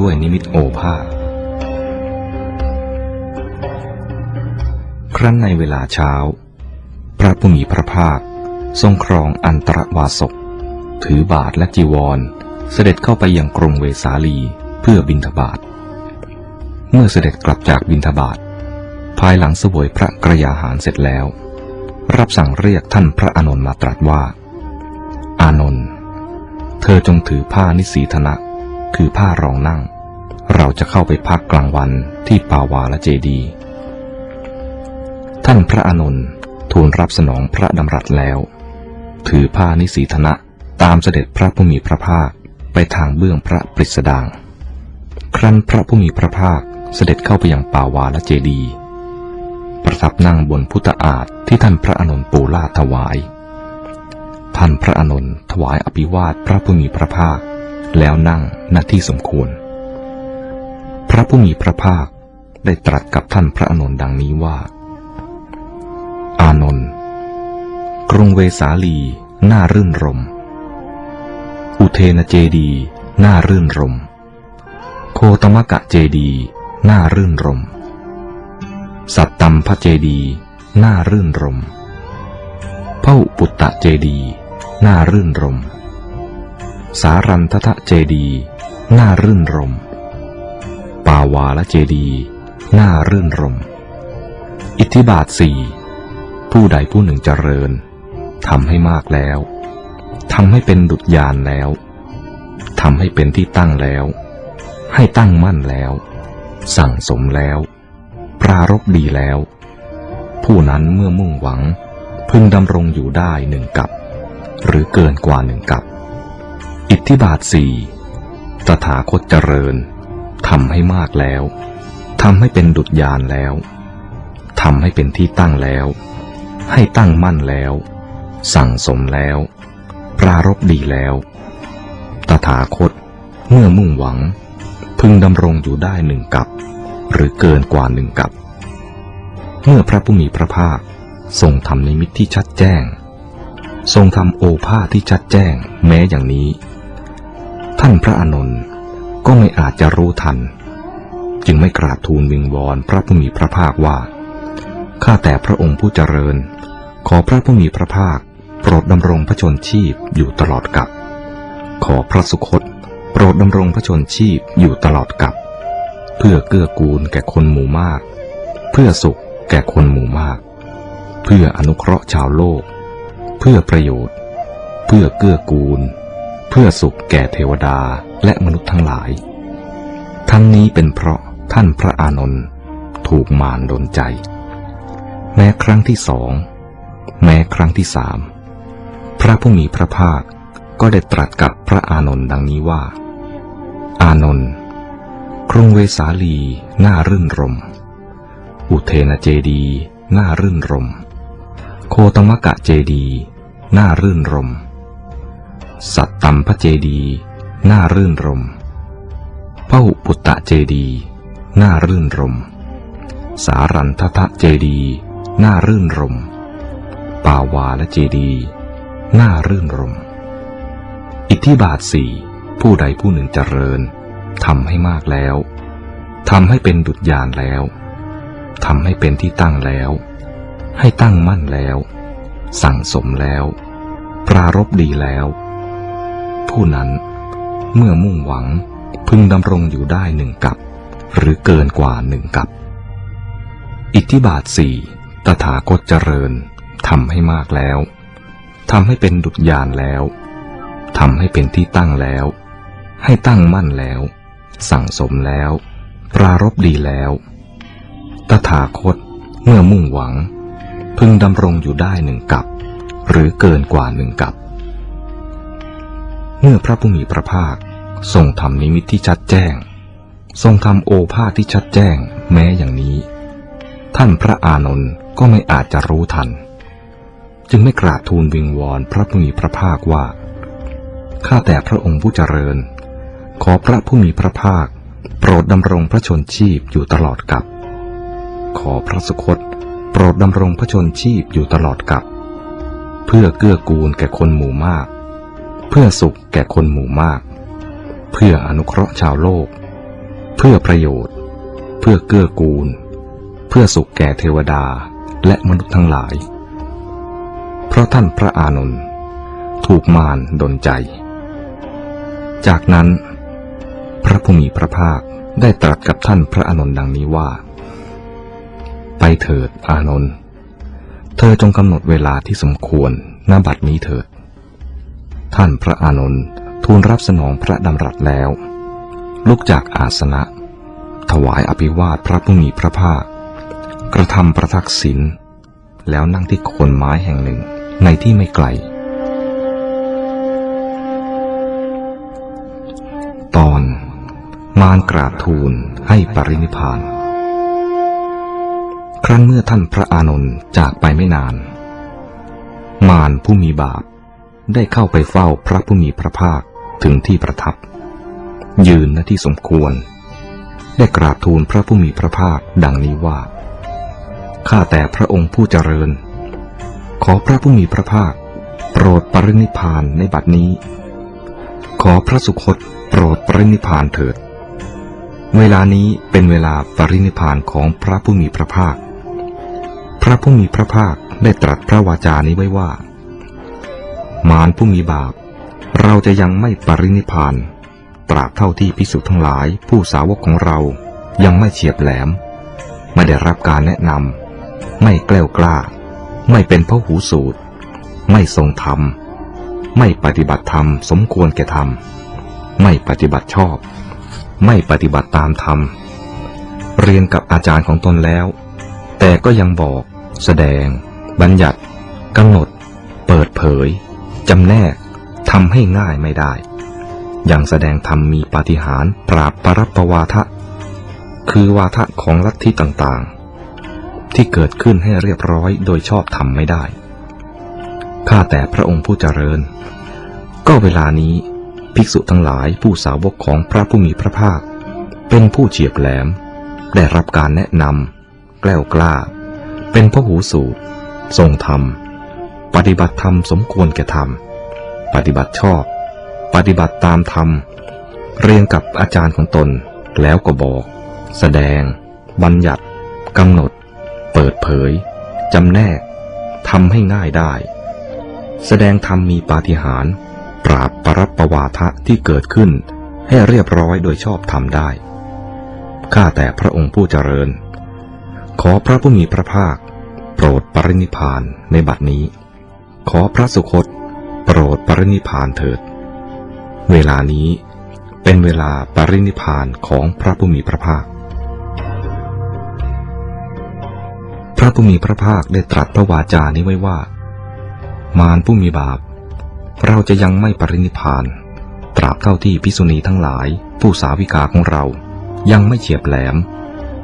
ด้วยนิมิตโอภาสครั้นในเวลาเช้า พระผู้มีพระภาค ทรงครองอันตรวาสก ถือบาทและจีวร เสด็จเข้าไปยังกรุงเวสาลีเพื่อบินทบาท เมื่อเสด็จกลับจากบินทบาท ภายหลังสวยพระกระยาหารเสร็จแล้ว รับสั่งเรียกท่านพระอานนท์มาตรัสว่า อานนท์ เธอจงถือผ้านิสีธนะ คือผ้ารองนั่ง เราจะเข้าไปพักกลางวันที่ปาวาละเจดี ท่านพระอานนท์ทูลรับสนองพระดำรัสแล้ว ถือผ้านิสีธนะตามเสด็จพระผู้มีพระภาคไปทางเบื้องพระปริสดาง ครั้นพระผู้มีพระภาคเสด็จเข้าไปยังป่าวาละเจดี ประทับนั่งบนพุทธอาฏที่ท่านพระอานนท์ปูลาถวาย ท่านพระอานนท์ถวายอภิวาทพระผู้มีพระภาค แล้วนั่งณที่สมควร พระผู้มีพระภาคได้ตรัสกับท่านพระอนนท์ดังนี้ว่า อานนท์กรุงเวสาลีน่ารื่นรม อุเทนเจดีน่ารื่นรม โคตมกะเจดีน่ารื่นรม สัตตัมพระเจดีน่ารื่นรมพระอุปุตตะเจดีน่ารื่นรม สารันทะเจดีน่ารื่นรม ปาวาละเจดีน่ารื่นรม อิทธิบาทสี่ผู้ใดผู้หนึ่งเจริญทำให้มากแล้วทำให้เป็นดุจยานแล้วทำให้เป็นที่ตั้งแล้ว ให้ตั้งมั่นแล้ว สั่งสมแล้ว ปรารบดีแล้ว ผู้นั้นเมื่อมุ่งหวัง พึงดำรงอยู่ได้หนึ่งกับ หรือเกินกว่าหนึ่งกับ อิทธิบาทสี่ตถาคตเจริญทำให้มากแล้วทำให้เป็นดุจยานแล้วทำให้เป็นที่ตั้งแล้ว ให้ตั้งมั่นแล้ว สั่งสมแล้ว ปรารบดีแล้ว ตถาคตเมื่อมุ่งหวัง พึงดำรงอยู่ได้หนึ่งกับ หรือเกินกว่าหนึ่งกับ เมื่อพระผู้มีพระภาคทรงทำนิมิตที่ชัดแจ้ง ทรงทำโอภาสที่ชัดแจ้งแม้อย่างนี้ ท่านพระอานนท์ก็ไม่อาจจะรู้ทัน จึงไม่กราบทูลวิงวอนพระผู้มีพระภาคว่า ข้าแต่พระองค์ผู้เจริญ ขอพระผู้มีพระภาค โปรดดำรงพระชนชีพอยู่ตลอดกับ ขอพระสุคต โปรดดำรงพระชนชีพอยู่ตลอดกับ เพื่อเกื้อกูลแก่คนหมู่มาก เพื่อสุขแก่คนหมู่มาก เพื่ออนุเคราะห์ชาวโลก เพื่อประโยชน์ เพื่อเกื้อกูล พื่อสุขแก่เทวดาและมนุษย์ทั้งหลาย ทั้งนี้เป็นเพราะท่านพระอานนท์ถูกมารดนใจ แม้ครั้งที่สอง แม้ครั้งที่สาม พระผู้มีพระภาคก็ได้ตรัสกับพระอานนท์ดังนี้ว่า อานนท์กรุงเวสาลีน่ารื่นรม อุเทนเจดีน่ารื่นรม โคตมกะเจดีน่ารื่นรม สัตตัมพระเจดีน่ารื่นรมพระหุปุตตะเจดีน่ารื่นรม สารันททะเจดีน่ารื่นรม ป่าวาและเจดีน่ารื่นรม อิทธิบาทสี่ผู้ใดผู้หนึ่งเจริญทำให้มากแล้วทำให้เป็นดุจยานแล้วทำให้เป็นที่ตั้งแล้ว ให้ตั้งมั่นแล้ว สั่งสมแล้ว ปรารบดีแล้ว ผู้นั้น เมื่อมุ่งหวังพึงดำรงอยู่ได้หนึ่งกับ หรือเกินกว่าหนึ่งกับ อิทธิบาทสี่ตถาคตเจริญทำให้มากแล้วทำให้เป็นดุจยานแล้วทำให้เป็นที่ตั้งแล้ว ให้ตั้งมั่นแล้ว สั่งสมแล้ว ปรารบดีแล้ว ตถาคตเมื่อมุ่งหวัง พึงดำรงอยู่ได้หนึ่งกับ หรือเกินกว่าหนึ่งกับ เมื่อพระผู้มีพระภาคทรงทำนิมิตที่ชัดแจ้ง ทรงทำโอภาสที่ชัดแจ้งแม้อย่างนี้ ท่านพระอานนท์ก็ไม่อาจจะรู้ทัน จึงไม่กราบทูลวิงวอนพระผู้มีพระภาคว่าข้าแต่พระองค์ผู้เจริญ ขอพระผู้มีพระภาค โปรดดำรงพระชนชีพอยู่ตลอดกับ ขอพระสุคตโปรดดำรงพระชนชีพอยู่ตลอดกับ เพื่อเกื้อกูลแก่คนหมู่มาก พื่อสุขแก่คนหมู่มาก เพื่ออนุเคราะห์ชาวโลก เพื่อประโยชน์ เพื่อเกื้อกูล เพื่อสุขแก่เทวดาและมนุษย์ทั้งหลาย เพราะท่านพระอานนท์ถูกมารดนใจ จากนั้น พระผู้มีพระภาคได้ตรัสกับท่านพระอานนท์ดังนี้ว่า ไปเถิดอานนท์เธอจงกำหนดเวลาที่สมควรณบัดนี้เถิด ท่านพระอานนท์ทูลรับสนองพระดำรัสแล้ว ลุกจากอาสนะ ถวายอภิวาทพระผู้มีพระภาค กระทำประทักษิณแล้วนั่งที่โคนไม้แห่งหนึ่งในที่ไม่ไกล ตอน มารกราบทูลให้ปรินิพาน ครั้นเมื่อท่านพระอานนท์จากไปไม่นาน มารผู้มีบาป ได้เข้าไปเฝ้าพระผู้มีพระภาคถึงที่ประทับ ยืนณที่สมควร ได้กราบทูลพระผู้มีพระภาคดังนี้ว่า ข้าแต่พระองค์ผู้เจริญ ขอพระผู้มีพระภาค โปรดปรินิพานในบัดนี้ ขอพระสุคตโปรดปรินิพานเถิด เวลานี้เป็นเวลาปรินิพานของพระผู้มีพระภาค พระผู้มีพระภาคได้ตรัสพระวาจานี้ไว้ว่า มารผู้มีบาป เราจะยังไม่ปรินิพาน ตราบเท่าที่พิสุทั้งหลายผู้สาวกของเรายังไม่เฉียบแหลม ไม่ได้รับการแนะนำไม่แกล้วกล้า ไม่เป็นพระหูสูตร ไม่ทรงธรรม ไม่ปฏิบัติธรรมสมควรแก่ธรรม ไม่ปฏิบัติชอบ ไม่ปฏิบัติตามธรรม เรียนกับอาจารย์ของตนแล้ว แต่ก็ยังบอก แสดง บัญญัติกำหนด เปิดเผย จำแนกทำให้ง่ายไม่ได้ อย่างแสดงธรรมมีปาฏิหาริย์ปราบปรับประวาทะ คือวาทะของลัทธิต่างๆ ที่เกิดขึ้นให้เรียบร้อยโดยชอบธรรมไม่ได้ ข้าแต่พระองค์ผู้เจริญ ก็เวลานี้ภิกษุทั้งหลายผู้สาวกของพระผู้มีพระภาค เป็นผู้เฉียบแหลม ได้รับการแนะนำแกล้วกล้า เป็นพระหูสูตร ทรงธรรม ปฏิบัติธรรมสมควรแก่ธรรม ปฏิบัติชอบ ปฏิบัติตามธรรม เรียนกับอาจารย์ของตน แล้วก็บอก แสดง บัญญัติกำหนด เปิดเผยจำแนกทำให้ง่ายได้ แสดงธรรมมีปาฏิหาริย์ปราบปรับประวาทะที่เกิดขึ้น ให้เรียบร้อยโดยชอบธรรมได้ ข้าแต่พระองค์ผู้เจริญ ขอพระผู้มีพระภาค โปรดปรินิพานในบัดนี้ ขอพระสุคตโปรดปรินิพานเถิด เวลานี้เป็นเวลาปรินิพานของพระผู้มีพระภาค พระผู้มีพระภาคได้ตรัสพระวาจานี้ไว้ว่า มารผู้มีบาป เราจะยังไม่ปรินิพพาน ตราบเท่าที่พิสุณีทั้งหลาย ผู้สาวิกาของเรา ยังไม่เฉียบแหลม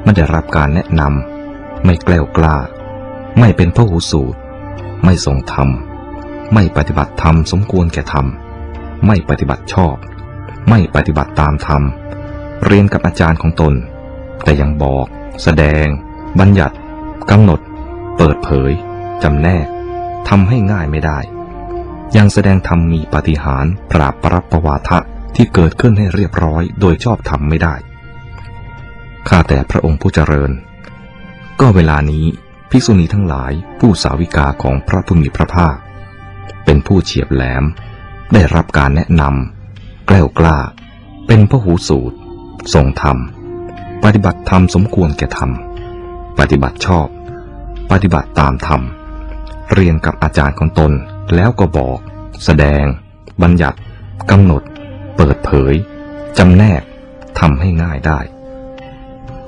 ไม่ได้รับการแนะนำไม่แกล้วกล้า ไม่เป็นพระหูสูตร ไม่ทรงธรรม ไม่ปฏิบัติธรรมสมควรแก่ธรรม ไม่ปฏิบัติชอบ ไม่ปฏิบัติตามธรรม เรียนกับอาจารย์ของตน แต่ยังบอก แสดง บัญญัติกำหนด เปิดเผยจำแนกทำให้ง่ายไม่ได้ ยังแสดงธรรมมีปฏิหารปราบปรับประวาทะที่เกิดขึ้นให้เรียบร้อยโดยชอบธรรมไม่ได้ ข้าแต่พระองค์ผู้เจริญ ก็เวลานี้ภิกษุณีทั้งหลายผู้สาวิกาของพระผู้มีพระภาค เป็นผู้เฉียบแหลม ได้รับการแนะนำแกล้วกล้า เป็นพระหูสูตร ทรงธรรม ปฏิบัติธรรมสมควรแก่ธรรม ปฏิบัติชอบ ปฏิบัติตามธรรม เรียนกับอาจารย์ของตนแล้วก็บอก แสดง บัญญัติกำหนด เปิดเผยจำแนกทำให้ง่ายได้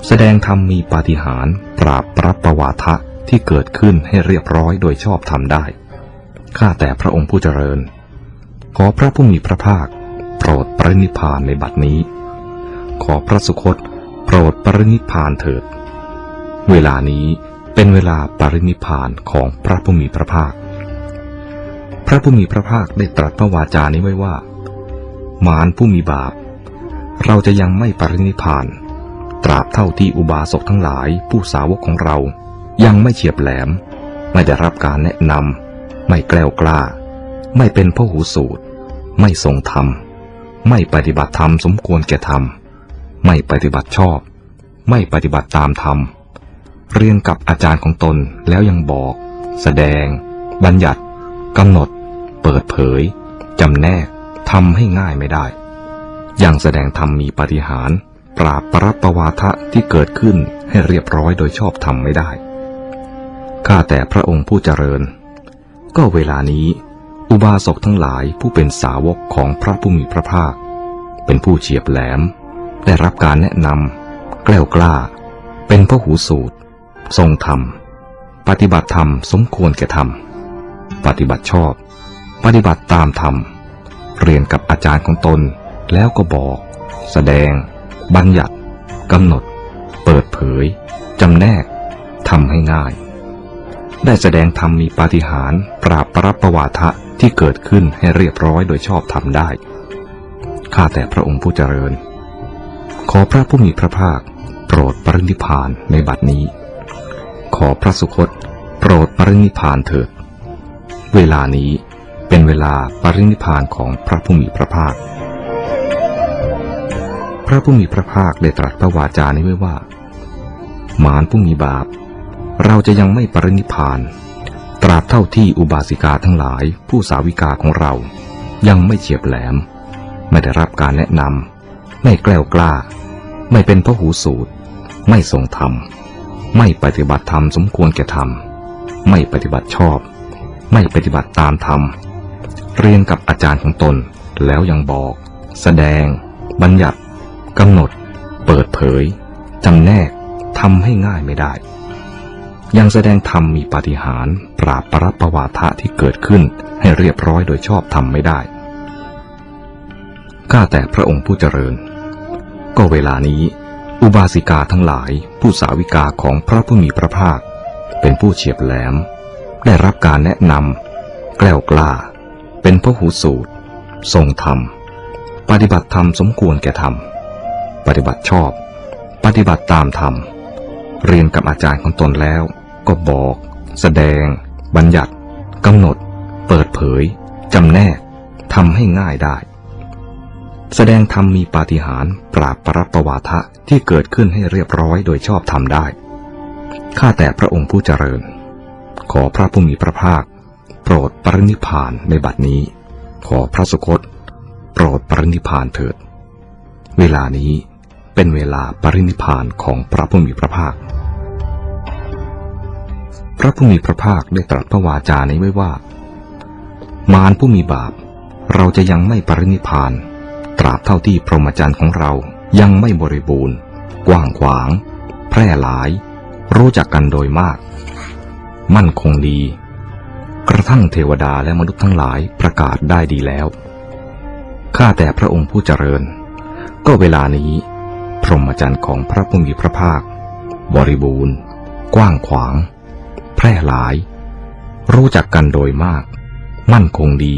แสดงธรรมมีปาฏิหาริย์ปราบปรับประวาทะที่เกิดขึ้นให้เรียบร้อยโดยชอบทำได้ ข้าแต่พระองค์ผู้เจริญ ขอพระผู้มีพระภาค โปรดปรินิพานในบัดนี้ ขอพระสุคตโปรดปรินิพานเถิด เวลานี้เป็นเวลาปรินิพานของพระผู้มีพระภาค พระผู้มีพระภาคได้ตรัสพระวาจานี้ไว้ว่า มารผู้มีบาป เราจะยังไม่ปรินิพาน ตราบเท่าที่อุบาสกทั้งหลายผู้สาวกของเรายังไม่เฉียบแหลม ไม่ได้รับการแนะนำ ไม่แกล้วกล้า ไม่เป็นพหูสูตร ไม่ทรงธรรม ไม่ปฏิบัติธรรมสมควรแก่ธรรม ไม่ปฏิบัติชอบ ไม่ปฏิบัติตามธรรม เรียนกับอาจารย์ของตนแล้วยังบอก แสดง บัญญัติกำหนด เปิดเผยจำแนกทำให้ง่ายไม่ได้ยังแสดงธรรมมีปฏิหาร ปราบปรับประวาทะที่เกิดขึ้นให้เรียบร้อยโดยชอบธรรมไม่ได้ ข้าแต่พระองค์ผู้เจริญ ก็เวลานี้ อุบาสกทั้งหลายผู้เป็นสาวกของพระผู้มีพระภาค เป็นผู้เฉียบแหลม ได้รับการแนะนำแกล้วกล้า เป็นพระหูสูตร ทรงธรรม ปฏิบัติธรรมสมควรแก่ธรรม ปฏิบัติชอบ ปฏิบัติตามธรรม เรียนกับอาจารย์ของตนแล้วก็บอก แสดง บัญญัติกำหนด เปิดเผยจำแนกทำให้ง่าย ได้แสดงธรรมมีปาฏิหาริย์ปราบปรับประวาทะที่เกิดขึ้นให้เรียบร้อยโดยชอบธรรมได้ ข้าแต่พระองค์ผู้เจริญ ขอพระผู้มีพระภาค โปรดปรินิพานในบัดนี้ ขอพระสุคตโปรดปรินิพานเถิด เวลานี้เป็นเวลาปรินิพพานของพระผู้มีพระภาค พระผู้มีพระภาคได้ตรัสพระวาจานี้ไว้ว่า มารผู้มีบาป เราจะยังไม่ปรินิพาน ตราบเท่าที่อุบาสิกาทั้งหลายผู้สาวิกาของเรา ยังไม่เฉียบแหลม ไม่ได้รับการแนะนำไม่แกล้วกล้า ไม่เป็นพระหูสูตร ไม่ทรงธรรม ไม่ปฏิบัติธรรมสมควรแก่ธรรม ไม่ปฏิบัติชอบ ไม่ปฏิบัติตามธรรม เรียนกับอาจารย์ของตนแล้วยังบอก แสดง บัญญัติกำหนด เปิดเผยจำแนกทำให้ง่ายไม่ได้ ยังแสดงธรรมมีปาฏิหาริย์ปราบปรับประวาทะที่เกิดขึ้นให้เรียบร้อยโดยชอบธรรมไม่ได้ข้าแต่พระองค์ผู้เจริญ ก็เวลานี้ อุบาสิกาทั้งหลายผู้สาวิกาของพระผู้มีพระภาค เป็นผู้เฉียบแหลม ได้รับการแนะนำแกล้วกล้า เป็นพระหูสูตร ทรงธรรม ปฏิบัติธรรมสมควรแก่ธรรม ปฏิบัติชอบ ปฏิบัติตามธรรม เรียนกับอาจารย์ของตนแล้ว ก็บอก แสดง บัญญัติกำหนด เปิดเผยจำแนกทำให้ง่ายได้ แสดงธรรมมีปาฏิหาริย์ปราบปรับประวาทะที่เกิดขึ้นให้เรียบร้อยโดยชอบธรรมได้ ข้าแต่พระองค์ผู้เจริญ ขอพระผู้มีพระภาค โปรดปรินิพานในบัดนี้ ขอพระสุคต โปรดปรินิพานเถิด เวลานี้เป็นเวลาปรินิพานของพระผู้มีพระภาค พระผู้มีพระภาคได้ตรัสพระวาจานี้ไว้ว่า มารผู้มีบาป เราจะยังไม่ปรินิพาน ตราบเท่าที่พรหมจรรย์ของเรายังไม่บริบูรณ์ กว้างขวาง แพร่หลาย รู้จักกันโดยมาก มั่นคงดี กระทั่งเทวดาและมนุษย์ทั้งหลายประกาศได้ดีแล้วข้าแต่พระองค์ผู้เจริญ ก็เวลานี้ พรหมจรรย์ของพระผู้มีพระภาค บริบูรณ์ กว้างขวาง ร่หลาย รู้จักกันโดยมาก มั่นคงดี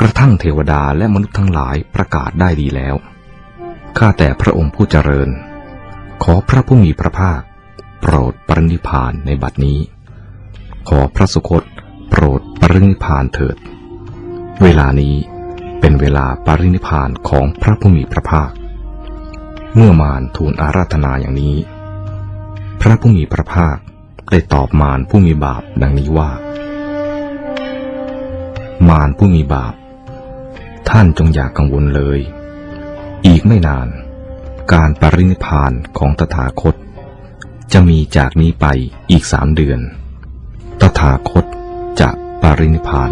กระทั่งเทวดาและมนุษย์ทั้งหลายประกาศได้ดีแล้ว ข้าแต่พระองค์ผู้เจริญ ขอพระผู้มีพระภาค โปรดปรินิพานในบัดนี้ ขอพระสุคตโปรดปรินิพานเถิด เวลานี้เป็นเวลาปรินิพานของพระผู้มีพระภาค เมื่อมารทูลอาราธนาอย่างนี้ พระผู้มีพระภาค ได้ตอบมารผู้มีบาปดังนี้ว่า มารผู้มีบาป ท่านจงอย่ากกังวลเลย อีกไม่นาน การปรินิพานของตถาคต จะมีจากนี้ไปอีกสามเดือน ตถาคตจะปรินิพพาน